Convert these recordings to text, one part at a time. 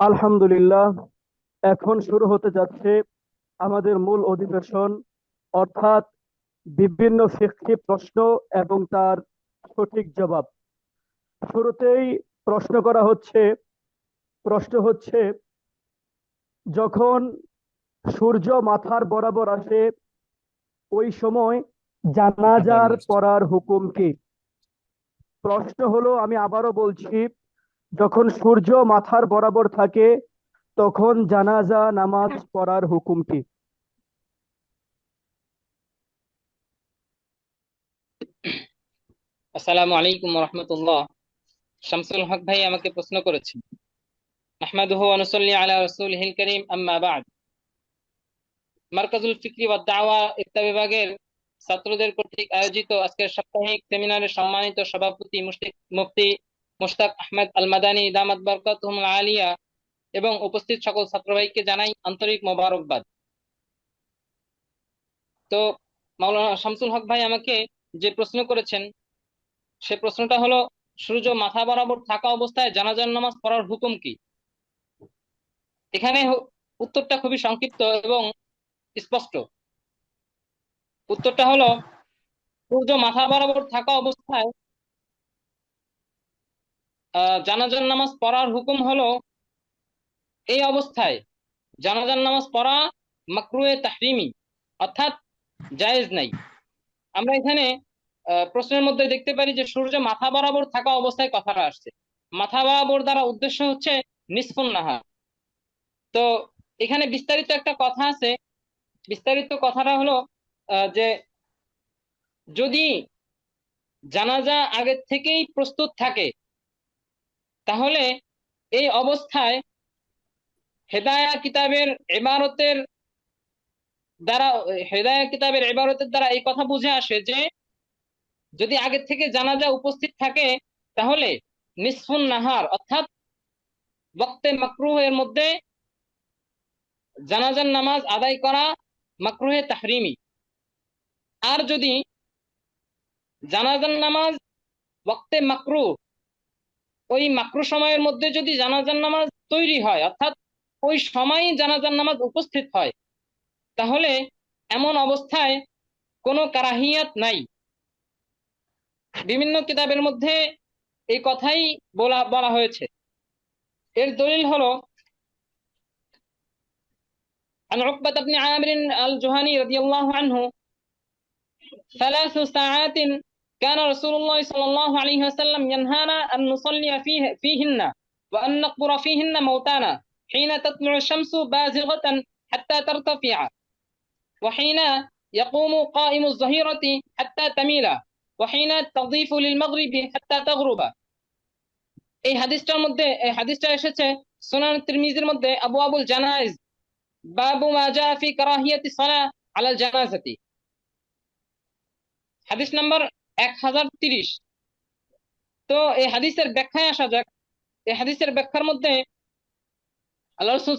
আলহামদুলিল্লাহ এখন শুরু হতে যাচ্ছে আমাদের মূল অধিবেশন। অর্থাৎ বিভিন্ন ফিকহি প্রশ্ন এবং তার সঠিক জবাব। শুরুতেই প্রশ্ন করা হচ্ছে প্রশ্ন হচ্ছে যখন সূর্য মাথার বরাবর আসে ওই সময় জানাজার পড়ার হুকুম কি? প্রশ্ন হলো আমি আবারও বলছি যখন সূর্য মাথার বরাবর থাকে তখন জানাজা নামাজ পড়ার হুকুম কি? আসসালামু আলাইকুম রহমতুল্লাহ শামসুল হক ভাই আমাকে প্রশ্ন করেছেন আহমদুহু আনুসল্লি আলা রসুলহিল করিম আম্মা বাদ। মার্কাজুল ফিকরি ওয়া দাওয়া ইফতা বিভাগের ছাত্রদের কর্তৃক আয়োজিত আজকের সাপ্তাহিক সেমিনারে সম্মানিত সভাপতি মুফতি মুশতাক আহমেদ আল মাদানী দামাত বরকাতুহুল আলিয়া এবং উপস্থিত সকল ছাত্র জানাই আন্তরিক মোবারকবাদ। তো মাওলানা শামসুল হক ভাই আমাকে যে প্রশ্ন করেছেন, সে প্রশ্নটা হলো, সূর্য মাথা বরাবর থাকা অবস্থায় জানাজার নামাজ পড়ার হুকুম কি? এখানে উত্তরটা খুবই সংক্ষিপ্ত এবং স্পষ্ট। উত্তরটা হলো, সূর্য মাথা বরাবর থাকা অবস্থায় জানাজার নামাজ পড়ার হুকুম হলো এই অবস্থায়। জানাজার নামাজ পড়া মাকরুয়ে তাহরিমি, অর্থাৎ জায়েজ নাই। আমরা এখানে প্রশ্নের মধ্যে দেখতে পারি যে সূর্য মাথা বরাবর থাকা অবস্থায় কথাটা আসছে। মাথা বরাবর দ্বারা উদ্দেশ্য হচ্ছে নিষ্ফুন নাহা তো এখানে বিস্তারিত একটা কথা আছে। বিস্তারিত কথাটা হলো যে যদি জানাজা আগের থেকেই প্রস্তুত থাকে তাহলে এই অবস্থায় হেদায়া কিতাবের এবারতের দ্বারা, হেদায়া কিতাবের এবারতের দ্বারা এই কথা বুঝে আসে যে যদি আগে থেকে জানাজা উপস্থিত থাকে, তাহলে নিসফুন নাহার, অর্থাৎ বক্তে মাকরুহ এর মধ্যে জানাজার নামাজ আদায় করা মাকরুহে তাহরিমি। আর যদি জানাজার নামাজ বক্তে মাকরু ওই মাকরু সময়ের মধ্যে যদি জানাজার নামাজ তৈরি হয় অর্থাৎ ওই সময় জানাজার নামাজ উপস্থিত হয় তাহলে এমন অবস্থায় কোনো কারাহিয়াত নাই বিভিন্ন কিতাবের মধ্যে এই কথাই বলা বলা হয়েছে এর দলিল হলো عن عقبة بن عامر الجهني رضي الله عنه ثلاث ساعات كان رسول الله صلى الله عليه وسلم ينهانا أن نصلي فيه فيهن وأن نقبر فيهن موتانا حين تطلع الشمس بازغة حتى ترتفع وحين يقوم قائم الظهيرة حتى تميل وحين تضيف للمغرب حتى تغرب এই হাদিসটার মধ্যে এই হাদিসটা এসেছে সুনান তিরমিজির মধ্যে আবু আবুল জানাইজ বাবু মা জা ফি কারাহিয়াতি সালা আলাল জানাজাতি হাদিস নাম্বার এক হাজার তিরিশ। তো এই হাদিসের ব্যাখ্যায় আসা যাক। এই হাদিসের ব্যাখ্যার মধ্যে আল্লাহ রসুল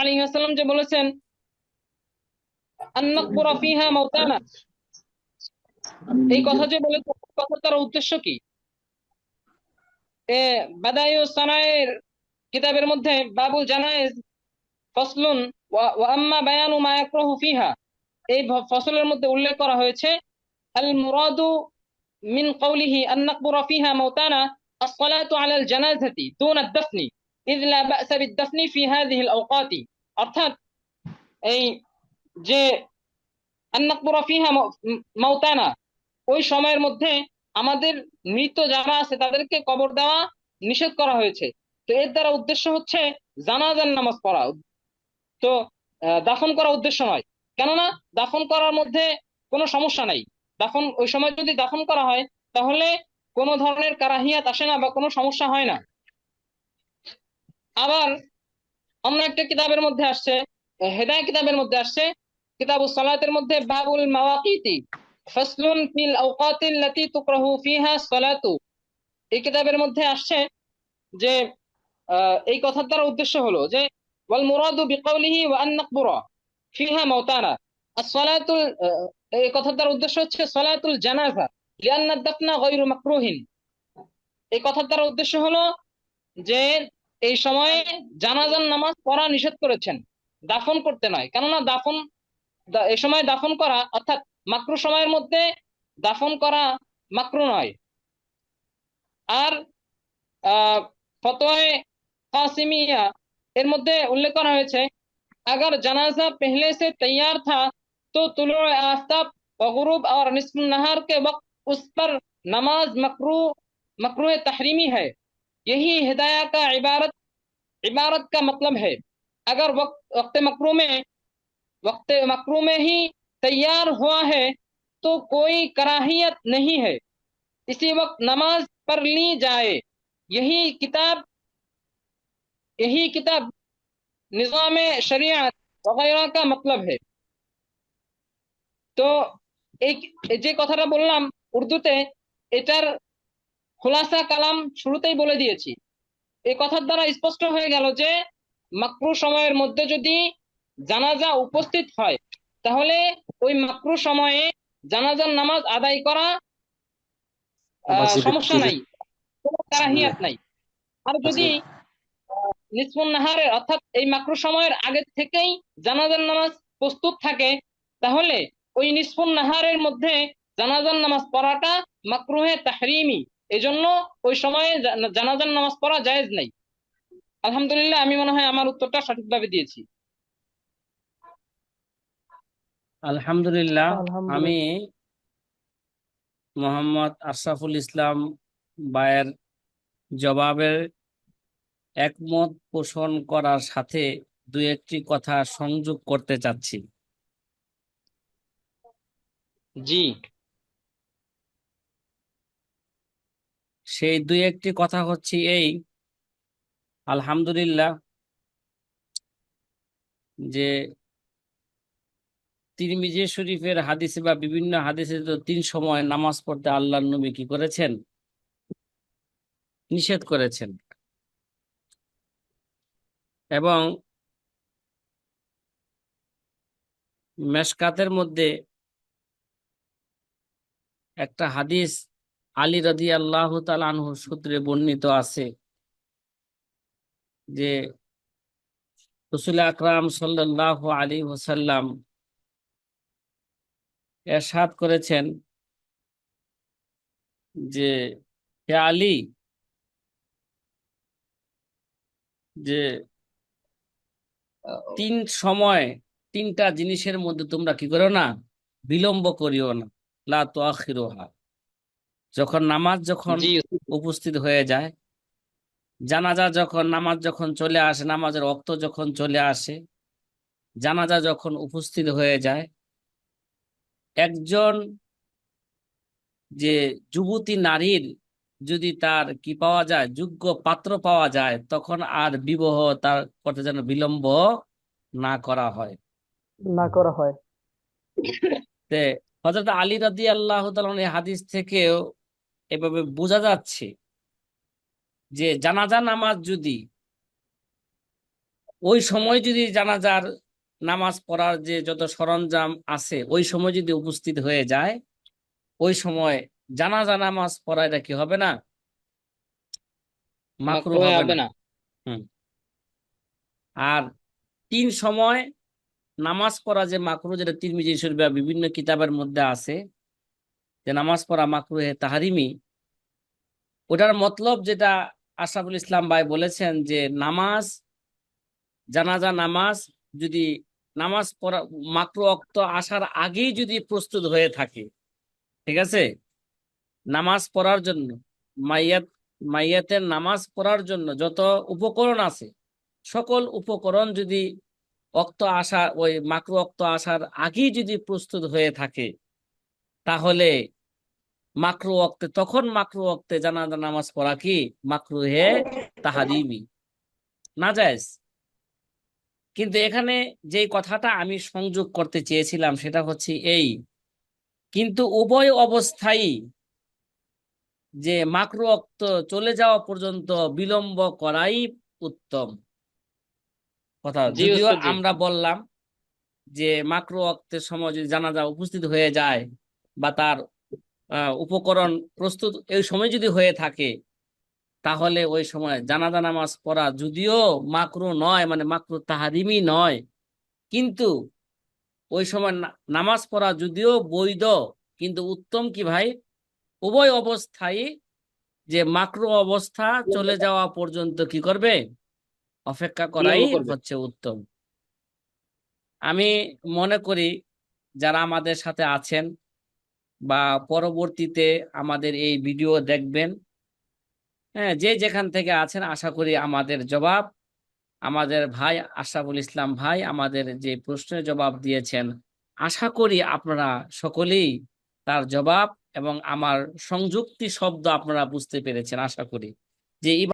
আলী আসাল্লাম যে বলেছেন এই কথা যে বলেছে কথা তার উদ্দেশ্য কি? কিতাবের মধ্যে বাবুল ফিহা। এই ফসলের মধ্যে উল্লেখ করা হয়েছে, আল মুরাদু মিন কওলিহি আন নাকবুরা ফিহা মাউতানা الصلاة على الجنازة دون الدفن إذ لا بأس بالدفن في هذه الأوقات অর্থাৎ এই যে আন্নাকবুরা ফিহা মাউতানা ওই সময়ের মধ্যে আমাদের মৃত যারা আছে তাদেরকে কবর দেওয়া নিষেধ করা হয়েছে তো এর দ্বারা উদ্দেশ্য হচ্ছে জানাজার নামাজ পড়া তো দাফন করা উদ্দেশ্য নয় কেননা দাফন করার মধ্যে কোনো সমস্যা নাই দাফন, ওই সময় যদি দাফন করা হয়, তাহলে কোনো ধরনের কারাহিয়াত আসে না বা কোনো সমস্যা হয় না। আবার অন্য একটা কিতাবের মধ্যে আসছে হেদায় কিতাবের মধ্যে আসছে, কিতাবুস সালাতের মধ্যে বাবুল মাওয়াকিতি, ফসলুন ফিল আওকাতিল লাতি তুকরাহু ফিহা সালাতু। এই কিতাবের মধ্যে আসছে যে এই কথার দ্বারা উদ্দেশ্য হলো যে, ওয়াল মুরাদু বিকাউলিহি ওয়া আন নাকবুরা ফিহা মাউতানা as-সালাতুল এই কথার দ্বারা উদ্দেশ্য হচ্ছে সলাতুল জানাজা লিয়ান্না দাফনা গৈরু মাকরুহিন। এই কথার দ্বারা উদ্দেশ্য হলো যে এই সময়ে জানাজার নামাজ পড়া নিষেধ করেছেন, দাফন করতে নয়। কেননা দাফন এই সময় দাফন করা, অর্থাৎ মাকরু সময়ের মধ্যে দাফন করা মাকরু নয়। আর ফতোয় কাসিমিয়া এর মধ্যে উল্লেখ করা হয়েছে, আগার জানাজা পেহলে সে তৈয়ার থা तो तुलु आफ्ताब व गुरूब और नहार के वक्त उस पर नमाज़ मकरू मकरू तहरीमी है। यही हिदाया का इबारत इबारत का मतलब है। अगर वक्त वक्त मकरू में, वक्त मकरू में ही तैयार हुआ है तो कोई कराहियत नहीं है। इसी वक्त नमाज़ पर ली जाए। यही किताब यही किताब निज़ाम शरीयत वगैरह का मतलब है। তো এই যে কথাটা বললাম উর্দুতে এটার খোলাসা কালাম শুরুতেই বলে দিয়েছি। এই কথার দ্বারা স্পষ্ট হয়ে গেল যে মাকরু সময়ের মধ্যে যদি জানাজা উপস্থিত হয় তাহলে ওই মাকরু সময়ে জানাজার নামাজ আদায় করা আহ, সমস্যা নাই কোনো কারাহিয়াত নাই। আর যদি নিসফুন নাহারের অর্থাৎ এই মাকরু সময়ের আগে থেকেই জানাজার নামাজ প্রস্তুত থাকে তাহলে ওই নিসফুন নাহারের মধ্যে জানাজার নামাজ পড়াটা মাকরুহে তাহরিমি। এজন্য ওই সময়ে জা- জানাজার নামাজ পড়া জায়েজ নাই। আলহামদুলিল্লাহ আমি মনে হয় আমার উত্তরটা সঠিকভাবে দিয়েছি। আলহামদুলিল্লাহ আলহামদুলিল্লাহ। আমি মোহাম্মদ আশরাফুল ইসলাম বায়ের জবাবের একমত পোষণ করার সাথে দু একটি কথা সংযোগ করতে চাচ্ছি। জি। সেই দুই একটি কথা হচ্ছে এই, আলহামদুলিল্লাহ, যে তিরমিজি শরীফের হাদিসে বা বিভিন্ন হাদিসে তো তিন সময় নামাজ পড়তে আল্লাহর নবী কি করেছেন? নিষেধ করেছেন। এবং মেশকাতের মধ্যে একটা হাদিস আলী রাদি আল্লাহ আনহু সূত্রে বর্ণিত আছে যে রসুল আকরাম সাল্লাহ আলী ওসাল্লাম এরশাদ করেছেন যে, হে আলী, যে, তিন সময় তিনটা জিনিসের মধ্যে তোমরা কি করো না? বিলম্ব করিও না। লা যখন নামাজ যখন উপস্থিত হয়ে যায় জানাজা যখন নামাজ যখন চলে আসে নামাজের অক্ত যখন চলে আসে জানাজা যখন উপস্থিত হয়ে যায় একজন যে যুবতী নারীর যদি তার কি পাওয়া যায় যোগ্য পাত্র পাওয়া যায় তখন আর বিবাহ তার করতে যেন বিলম্ব না করা হয়। না করা হয়। তে হযরত আলী রাদি আল্লাহ এই হাদিস থেকেও এভাবে বোঝা যাচ্ছে যে জানাজা নামাজ যদি ওই সময় যদি জানাজার নামাজ পড়ার যে যত সরঞ্জাম আছে ওই সময় যদি উপস্থিত হয়ে যায় ওই সময় জানাজা নামাজ পড়া এটা কি হবে না? মাকরু হবে না। আর তিন সময় নামাজ পড়া যে মাকরু, যেটা তিরমিজি শরীফ বিভিন্ন কিতাবের মধ্যে আছে, যে নামাজ পড়া মাকরু হে তাহারিমি, ওটার মতলব যেটা আশরাফুল ইসলাম ভাই বলেছেন যে নামাজ, জানাজা নামাজ যদি নামাজ পড়া, মাকরু অক্ত আসার আগেই যদি প্রস্তুত হয়ে থাকে, ঠিক আছে? নামাজ পড়ার জন্য, মাইয়াত, মাইয়াতের নামাজ পড়ার জন্য যত উপকরণ আছে, সকল উপকরণ যদি অক্ত আসা ওই মাকরু অক্ত আসার আগেই যদি প্রস্তুত হয়ে থাকে, তাহলে মাকরু অক্তে, তখন মাকরু অক্তে জানাজা নামাজ পড়া কি? মাকরু হে তাহারিমি। না জায়েজ? কিন্তু এখানে যে কথাটা আমি সংযোগ করতে চেয়েছিলাম, সেটা হচ্ছে এই, কিন্তু উভয় অবস্থায় যে মাকরু অক্ত চলে যাওয়া পর্যন্ত বিলম্ব করাই উত্তম। কথা। যদিও আমরা বললাম যে মাকরু অক্তের সময় যদি জানাজা উপস্থিত হয়ে যায় বা তার উপকরণ প্রস্তুত এই সময় যদি হয়ে থাকে তাহলে ওই সময় জানাজা নামাজ পড়া যদিও মাকরু নয় মানে মাকরু তাহারিমি নয় কিন্তু ওই সময় নামাজ পড়া যদিও বৈধ কিন্তু উত্তম কি ভাই? উভয় অবস্থায় যে মাকরু অবস্থা চলে যাওয়া পর্যন্ত কি করবে? অপেক্ষা করাই হচ্ছে উত্তম। আমি মনে করি যারা আমাদের সাথে আছেন বা পরবর্তীতে আমাদের এই ভিডিও দেখবেন হ্যাঁ যে যেখান থেকে আছেন আশা করি আমাদের জবাব আমাদের ভাই আশরাফুল ইসলাম ভাই আমাদের যে প্রশ্নের জবাব দিয়েছেন আশা করি আপনারা সকলেই তার জবাব এবং আমার সংযুক্তি শব্দ আপনারা বুঝতে পেরেছেন আশা করি। যে